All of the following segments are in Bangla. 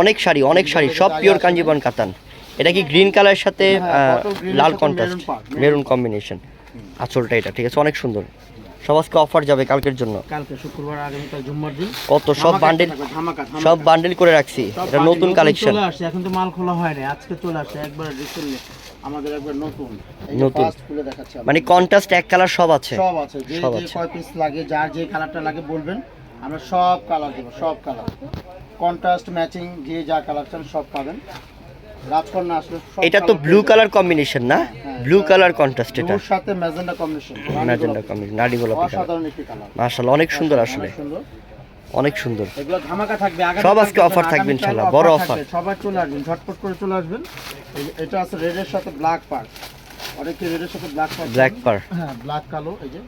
অনেক শাড়ি অনেক শাড়ি সব পিওর কাঞ্জিবন কাতান। এটা কি গ্রিন কালারের সাথে হ্যাঁ, এর লাল সাথে কন্ট্রাস্ট মেরুন কম্বিনেশন আঁচলটা এটা ঠিক আছে অনেক সুন্দর। সব আজকে অফার যাবে কালকের জন্য। কালকে শুক্রবার আগামীকাল জুম্মার দিন। কত সব বান্ডিল। সব বান্ডিল করে রাখছি। এটা নতুন কালেকশন চলে আসছে এখন তো মাল খোলা হয় না আজকে চলে আসছে একবার রিসেন্টলি আমাদের একবার নতুন। নতুন। মানে কন্ট্রাস্ট এক কালার সব আছে। সব আছে যে যে কয় পিস লাগে যার যে কালারটা লাগে বলবেন আমরা সব কালার দেবো সব কালার কন্ট্রাস্ট ম্যাচিং যে যা কালার চান সব পাবেন। রাজকন্যা আসলে এটা তো ব্লু কালার কম্বিনেশন না? ব্লু কালার কন্ট্রাস্ট এটা। ব্লুর সাথে ম্যাজেন্ডা কম্বিনেশন ম্যাজেন্ডা কম্বিনেশন নাডি গোলাপি অসাধারণ একটি কালার মাশাআল্লাহ অনেক সুন্দর আসলে। অনেক সুন্দর। এগুলো ধামাকা থাকবে সব আজকে অফার থাকবে ইনশাআল্লাহ, বড় অফার সবার চলে আসবেন ঝটপট করে চলে আসবেন। এটা আছে রেডের সাথে ব্ল্যাক পার্ক অনেকে রেডের সাথে ব্ল্যাক পার্ক ব্ল্যাক পার হ্যাঁ ব্ল্যাক কালো এই যে।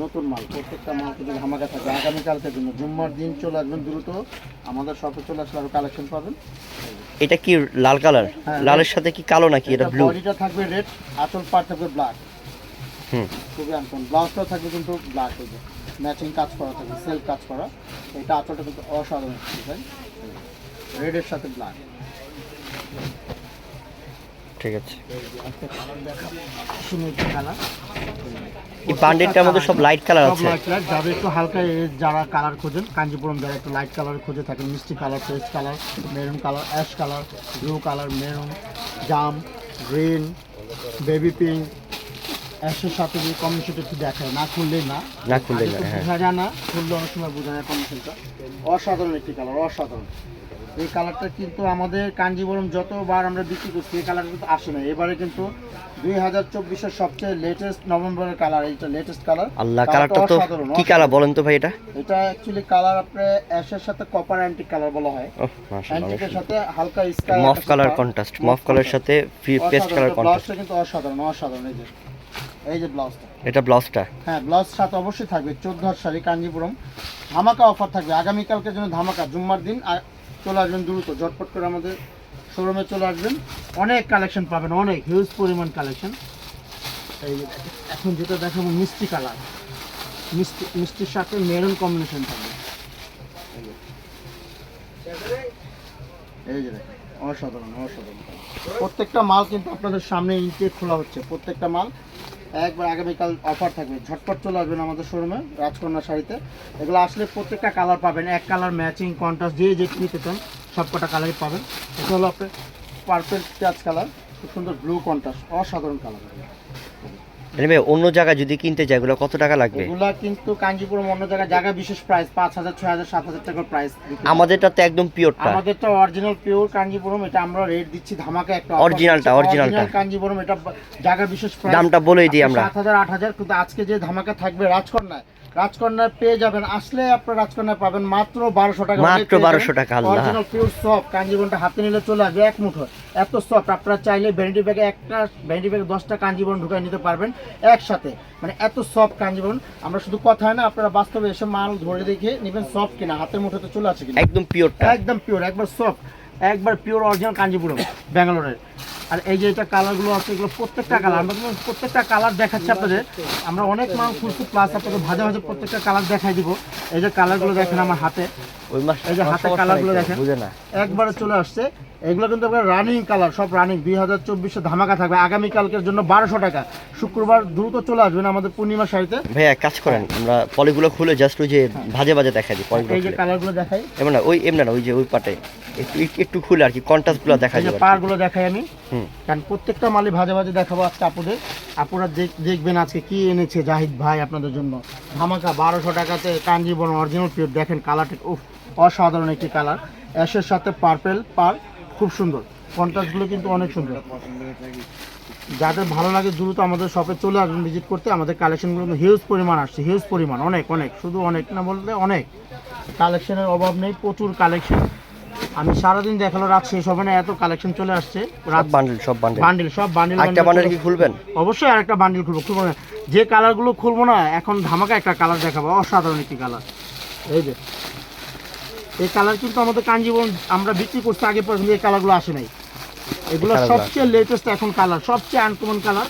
নতুন মাল প্রত্যেকটা মাল কিন্তু ধামাকা থাকবে। আগামীকালকের জন্য জুম্মার দিন চলে আসবেন দ্রুত। আমাদের শপে চলে আসলে আরও কালেকশন পাবেন। এটা কি লাল কালার হ্যাঁ, লালের সাথে কি কালো নাকি এটা ব্লু বডিটা থাকবে রেড আঁচল পার থাকবে ব্ল্যাক হুম। খুবই আনকন ব্লাউজটাও থাকবে কিন্তু ব্ল্যাক হবে ম্যাচিং কাজ করা থাকবে সেলফ কাজ করা। এটা আঁচলটা কিন্তু অসাধারণ। ডিজাইন রেডের সাথে ব্ল্যাক ঠিক আছে। এই বান্ডিলটার মধ্যে সব লাইট কালার আছে। লাইট লাইট যাদের একটু হালকা যারা কালার খোঁজেন কাঞ্জিপুরম যারা একটু লাইট কালার খুঁজে থাকেন মিষ্টি colour paste colour maroon colour ash colour blue colour maroon জাম গ্রিন বেবি পিঙ্ক অ্যাশের সাথে যে কম্বিনেশনটা একটু দেখায় না খুললেই না। না খুললেই না, হ্যাঁ। বোঝা যায় না খুললে অনেক সময় বোঝা যায় কম্বিনেশনটা অসাধারণ একটি কালার অসাধারণ। এই কালারটা কিন্তু আমাদের কাঞ্জিবরম যতবার আমরা বিক্রি করছি এই কালারটা কিন্তু আসে না। এবারে কিন্তু দুই হাজার চব্বিশের সবচেয়ে লেটেস্ট নভেম্বরের কালার এইটা লেটেস্ট কালার আল্লাহ কালারটা তো কি কালার বলেন তো ভাই এটা? এটা অ্যাকচুয়ালি কালার আপনার অ্যাশের সাথে কপার অ্যান্টিক কালার বলা হয়। অ্যান্টিকের সাথে হালকা sky mauve colour contrast mauve colour সাথে পেস্ট কালার কন্ট্রাস্ট কিন্তু অসাধারণ অসাধারণ এই যে। এই যে ব্লাউজটা এটা ব্লাউজটা হ্যাঁ ব্লাউজ সাথে অবশ্যই থাকবে চোদ্দ হাজার শাড়ি কাঞ্জিপুরম। ধামাকা অফার থাকবে। আগামীকালকের জন্য ধামাকা জুম্মার দিন চলে আসবেন দ্রুত ঝটপট করে আমাদের শোরুমে চলে আসবেন। অনেক কালেকশন পাবেন অনেক হিউজ পরিমাণ কালেকশন এই যে এখন যেটা দেখাবো মিষ্টি কালার। মিষ্টি মিষ্টির সাথে মেরুন কম্বিনেশন থাকবে। এই যে। এই যে দেখেন অসাধারণ অসাধারণ। প্রত্যেকটা মাল কিন্তু আপনাদের সামনে ইনটেক খোলা হচ্ছে। প্রত্যেকটা মাল একবার আগামীকাল অফার থাকবে। ঝটপট চলে আসবেন আমাদের শোরুমে রাজকন্যা শাড়িতে। এগুলো আসলে প্রত্যেকটা কালার পাবেন, এক কালার ম্যাচিং কন্ট্রাস্ট যে যে নিতে চান সব কটা কালারই পাবেন। এটা হলো আপনার পার্পেল পেঁয়াজ কালার খুব সুন্দর ব্লু কন্ট্রাস্ট অসাধারণ কালার মানে অন্য জায়গায় যদি কিনতে যাই এগুলো কত টাকা লাগবে? এগুলো কিন্তু কাঞ্জিপুরম অন্য জায়গায় জায়গা বিশেষ প্রাইস পাঁচ হাজার ছয় হাজার সাত হাজার টাকার প্রাইস আমাদেরটা তো একদম পিওরটা আমাদেরটা অরিজিনাল পিওর কাঞ্জিপুরম এটা আমরা রেট দিচ্ছি ধামাকা একটা অরিজিনালটা অরিজিনালটা কাঞ্জিপুরম এটা জায়গা বিশেষ প্রাইস দামটা বলেই দিই আমরা। সাত হাজার আট হাজার কিন্তু আজকে যে ধামাকা থাকবে রাজকন্যায় রাজকন্যায় পেয়ে যাবেন। আসলে আপনার রাজকন্যায় পাবেন মাত্র বারোশো টাকা। মাত্র 1200 টাকা, অরিজিনাল পিওর সফট কাঞ্জিবরমটা হাতে নিলে চলে আসবে এক মুঠো। এত সফট আপনারা চাইলে ভ্যানিটি ব্যাগে একটা ভ্যানিটি ব্যাগে দশটা কাঞ্জিবরম ঢুকাই নিতে পারবেন একসাথে। মানে এত সফট কাঞ্জিবরম আমরা শুধু কথা না আপনারা বাস্তবে এসে মাল ধরে দেখে নেবেন সফট কিনা হাতের মুঠোতে চলে আসে কিনা। একদম পিওরটা একদম পিওর একবার সফট একবার পিওর অরিজিনাল কাঞ্জিপুরম ব্যাঙ্গালোরের। আর এই যে এটা কালারগুলো আছে এগুলো প্রত্যেকটা কালার আমরা প্রত্যেকটা কালার দেখাচ্ছি আপনাদের। আমরা অনেক মাল খুঁজছি প্লাস আপনাদের ভাজা ভাজা প্রত্যেকটা কালার দেখাই দিব। এই যে কালারগুলো দেখেন আমার হাতে। ওই মাস এই যে হাতের কালারগুলো দেখেন। বুঝে না একবারে চলে আসছে। এগুলো কিন্তু আপনার রানিং কালার সব রানিং দুই হাজার চব্বিশে ধামাকা থাকবে। আগামীকালকের জন্য বারোশো টাকা। শুক্রবার দ্রুত চলে আসবেন আমাদের পূর্ণিমা শাড়িতে। ভাইয়া কাজ করেন আমরা পলিগুলো খুলে জাস্ট ওই যে ভাজে ভাজে দেখা দিই পলিগুলো এই যে কালারগুলো দেখাই। এমন না ওই এমন না ওই যে ওই পাটে। একটু একটু- খুলে আর কি কন্ট্রাস্টগুলো দেখা এই যে যাবে পারগুলো দেখাই আমি। কারণ প্রত্যেকটা মালে ভাজে ভাজে দেখাবো আজকে আপুদের। আপুরা দেখ- দেখবেন আজকে কি এনেছে জাহিদ ভাই আপনাদের জন্য। ধামাকা বারোশো টাকাতে কাঞ্জিবন অরিজিনাল পিওর দেখেন কালারটা উফ অসাধারণ একটি কালার অ্যাশের সাথে পার্পেল পার খুব সুন্দর। কন্ট্রাস্টগুলো কিন্তু অনেক সুন্দর। যাদের ভালো লাগে দ্রুত আমাদের শপে চলে আসবেন ভিজিট করতে। আমাদের কালেকশনগুলো হিউজ পরিমাণ আসছে হিউজ পরিমাণ অনেক অনেক। শুধু অনেক না বললে অনেক। কালেকশনের অভাব নেই প্রচুর কালেকশন আমি সারাদিন দেখাল রাত শেষ হবে না এত কালেকশন চলে আসছে। রাত বান্ডেল সব বান্ডেল বান্ডিল সব বান্ডিল একটা বান্ডেল কি খুলবেন? অবশ্যই আরেকটা বান্ডিল খুলবো খুলবো না। যে কালারগুলো খুলবো না এখন ধামাকা একটা কালার দেখাবো অসাধারণ একটি কালার এই যে এই কালার কিন্তু আমাদের কাঞ্জিবরম আমরা বিক্রি করছি আগে পর্যন্ত এই কালারগুলো আসে নাই। এগুলো সবচেয়ে লেটেস্ট এখন কালার সবচেয়ে আনকমন কালার।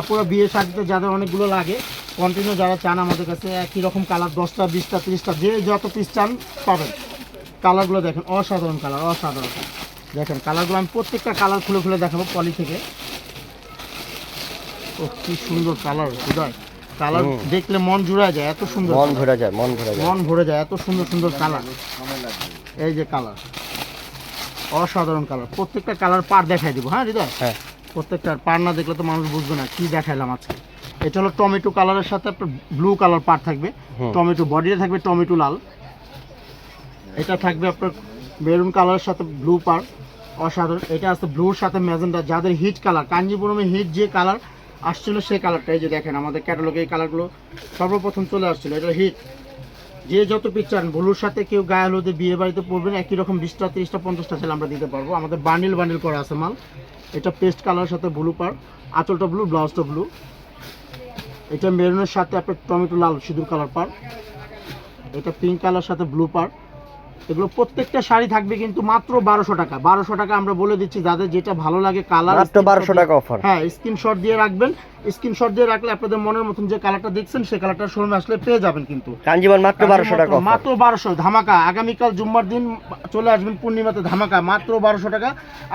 আপনারা বিয়ে শাড়িতে যাদের অনেকগুলো লাগে কন্টিনিউ যারা চান আমাদের কাছে একই রকম কালার দশটা বিশটা তিরিশটা যে যত পিস চান পাবেন। কালারগুলো দেখেন অসাধারণ কালার অসাধারণ। দেখেন কালারগুলো আমি প্রত্যেকটা কালার খুলে খুলে দেখাবো পলি থেকে। ও কি সুন্দর কালার হৃদয় কালার দেখলে মন জুড়া যায় এত সুন্দর মন। ভরে যায় মন ভরে যায়। মন ভরে যায় এত সুন্দর সুন্দর কালার। এই যে কালার। অসাধারণ কালার। প্রত্যেকটা কালার পার দেখাই দিব হ্যাঁ হৃদয়? হ্যাঁ। প্রত্যেকটা পার না দেখলে তো মানুষ বুঝবে না কি দেখাইলাম আজকে। এটা হলো টমেটো কালারের সাথে আপনার ব্লু কালার পার থাকবে। টমেটো বডিতে থাকবে টমেটো লাল। এটা থাকবে আপনার মেরুন কালারের সাথে ব্লু পার অসাধারণ। এটা আছে ব্লুর সাথে ম্যাজেন্ডা যাদের হিট কালার কাঞ্জিপুরমে হিট যে কালার আসছিল সেই কালারটা এই যে দেখেন আমাদের ক্যাটালগে এই কালারগুলো সর্বপ্রথম চলে আসছিল, এটা হিট যে যত পিকচার ব্লুর সাথে কেউ গায়ে হলুদে বিয়ে বাড়িতে পড়বেন, একই রকম বিশটা, তিরিশটা, পঞ্চাশটা সেল আমরা দিতে পারব। আমাদের বান্ডিল বান্ডিল করা আছে মাল। এটা পেস্ট কালারের সাথে ব্লু পার আঁচলটা ব্লু ব্লাউজটা ব্লু এটা মেরুনের সাথে আপনার টমেটো লাল সিঁদুর কালার পার এটা পিঙ্ক কালার সাথে ব্লু পার এগুলো প্রত্যেকটা শাড়ি থাকবে কিন্তু মাত্র বারোশো টাকা। বারোশো টাকা আমরা বলে দিচ্ছি যাদের যেটা ভালো লাগে কালার মাত্র বারোশো টাকা অফার হ্যাঁ স্ক্রিনশট দিয়ে রাখবেন। স্ক্রিনশট দিয়ে রাখলে আপনাদের মনের মতন যে কালারটা দেখছেন সেই কালারটা শোরুমে আসলে পেয়ে যাবেন কিন্তু। কাঞ্জিবন মাত্র বারোশো টাকা মাত্র বারোশো। ধামাকা। আগামীকাল জুম্মার দিন চলে আসবেন পূর্ণিমাতে ধামাকা। মাত্র বারোশো টাকা।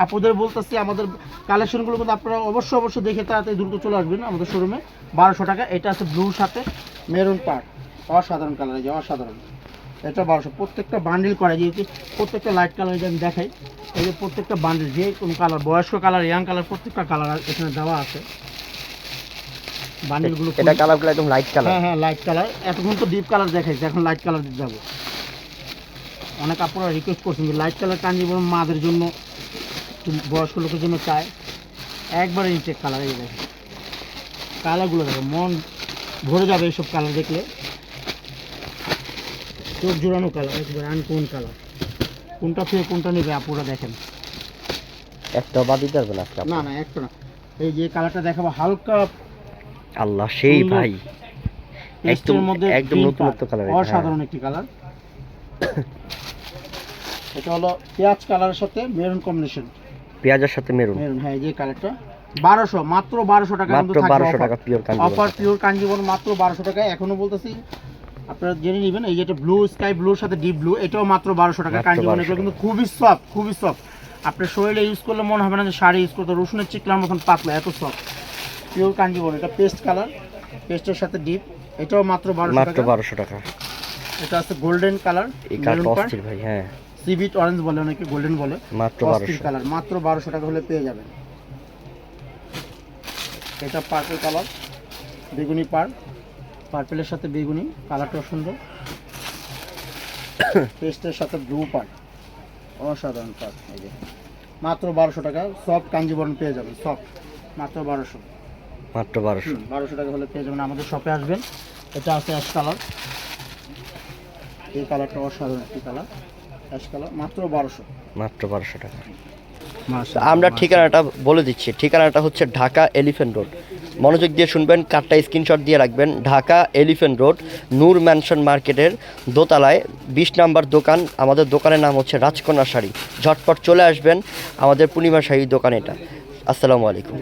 আপুদের বলতেছি আমাদের কালেকশনগুলো কিন্তু আপনারা অবশ্যই অবশ্যই দেখে তাড়াতাড়ি দ্রুত চলে আসবেন আমাদের শোরুমে বারোশো টাকা। এটা আছে ব্লুর সাথে মেরুন পার্ট অসাধারণ কালার এই যে অসাধারণ। এটা বারোশো। প্রত্যেকটা বান্ডিল করা যেহেতু প্রত্যেকটা লাইট কালার এটা আমি দেখাই এই যে প্রত্যেকটা বান্ডিল যে কোনো কালার বয়স্ক কালার ইয়াং কালার প্রত্যেকটা কালার এখানে দেওয়া আছে। বান্ডিলগুলো এটা কালারগুলো একদম লাইট কালার হ্যাঁ হ্যাঁ লাইট কালার এতক্ষণ তো ডিপ কালার দেখাইছে এখন লাইট কালার দিতে যাব। অনেক আপনারা রিকোয়েস্ট করছেন যে লাইট কালার কাঞ্জিবরম মাদের জন্য বয়স্ক লোকের জন্য চায় একবারে ইনটেক কালার এই দেখেন। কালারগুলো দেখো মন ভরে যাবে এইসব কালার দেখলে। চোখ জোড়ানো কালার একবার আনকোন কালার কোনটা থেকে কোনটা নেবে আপুরা দেখেন। একটা বাদ দিতে পারবেন আজকে না না একটা না। এই যে কালারটা দেখাবো হালকা আল্লাহ সেই ভাই। একদম- মধ্যে একদম নতুনত্ব colour এটা, হ্যাঁ। অসাধারণ একটি কালার এটা হলো পেঁয়াজ কালারের সাথে মেরুন কম্বিনেশন পেঁয়াজের সাথে মেরুন মেরুন হ্যাঁ এই যে কালারটা বারোশো মাত্র বারোশো টাকা মাত্র বারোশো টাকা pure Kanjivaram offer pure Kanjivaram মাত্র বারোশো টাকা এখনও বলতেছি আপনারা জেনে নেবেন এই যেটা ব্লু স্কাই ব্লুর সাথে ডিপ ব্লু এটাও মাত্র বারোশো টাকা মাত্র কাঞ্জিবন 1200 কিন্তু খুবই সফট খুবই সফট আপনার শরীরে ইউজ করলে মনে হবে না যে শাড়ি ইউজ করতে রসুনের চিকলার মতন পাতলা এত সফট পিওর কাঞ্জিবন এটা পেস্ট কালার পেস্টের সাথে ডিপ এটাও মাত্র বারোশো মাত্র বারোশো টাকা। এটা আছে গোল্ডেন কালার ভাই হ্যাঁ। সিবিট অরেঞ্জ বলে অনেকে গোল্ডেন বলে। মাত্র বারোশো। কালার মাত্র বারোশো টাকা হলে পেয়ে যাবেন। এটা পার্পল কালার বেগুনি পার পার্পেলের সাথে বেগুনি কালারটাও সুন্দর। পেস্টের সাথে ব্লু পার অসাধারণ পাট এই যে। মাত্র বারোশো টাকা সফট কাঞ্জিবরণ পেয়ে যাবেন সফট। মাত্র বারোশো। মাত্র বারোশো। বারোশো টাকা হলে পেয়ে যাবেন আমাদের শপে আসবেন। এটা আছে অ্যাশ কালার। এই কালারটা অসাধারণ একটি কালার অ্যাশ কালার। মাত্র বারোশো। মাত্র বারোশো টাকা। আমরা ঠিকানাটা বলে দিচ্ছি ঠিকানাটা হচ্ছে ঢাকা এলিফ্যান্ট রোড। মনোযোগ দিয়ে শুনবেন, কার্ডটা স্ক্রিনশট দিয়ে রাখবেন। Dhaka Elephant Road, Noor Mansion মার্কেটের দোতলায়, বিশ নাম্বার দোকান, আমাদের দোকানের নাম হচ্ছে রাজকন্যা শাড়ি। ঝটপট চলে আসবেন আমাদের পূর্ণিমা শাড়ির দোকান এটা। আসসালামু আলাইকুম।